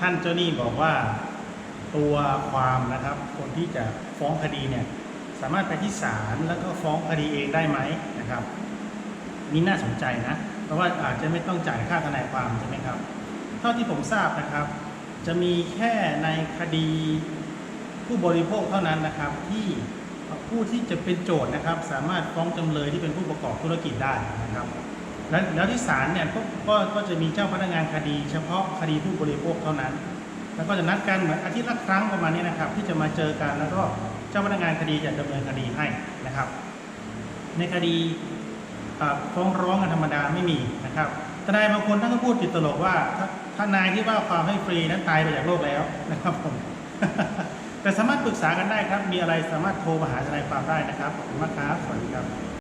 ท่านเจ้าหนี้บอกว่าตัวความนะครับ คนที่จะฟ้องคดีเนี่ยสามารถไปที่ศาลแล้วก็ฟ้องคดีเองได้ไหมนะครับนี่น่าสนใจนะ เพราะว่าอาจจะไม่ต้องจ่ายค่าทนายความใช่ไหมครับ เท่าที่ผมทราบนะครับ จะมีแค่ในคดีผู้บริโภคเท่านั้นนะครับ ที่ผู้ที่จะเป็นโจทย์นะครับ สามารถฟ้องจำเลยที่เป็นผู้ประกอบธุรกิจได้นะครับ แล้วแล้วที่ศาลเนี่ยก็ก็ก็จะมีเจ้าพนักงานคดี เฉพาะคดีผู้บริโภคเท่านั้น แล้วก็จะนัดกันเหมือนอาทิตย์ละครั้งประมาณนี้นะครับ ที่จะมาเจอกันแล้วก็เจ้าพนักงานคดีจะดำเนินคดีให้นะครับ ในคดีฟ้องร้องกันธรรมดาไม่มีนะครับทนายบางคนท่านก็พูดติดตลกว่าถ้าทนายที่ว่าความให้ฟรีนั้นตายไปจากโลกแล้วนะครับผมแต่สามารถปรึกษากันได้ครับ มีอะไรสามารถโทรมาหาทนายความได้นะครับขอบคุณมากครับสวัสดีครับ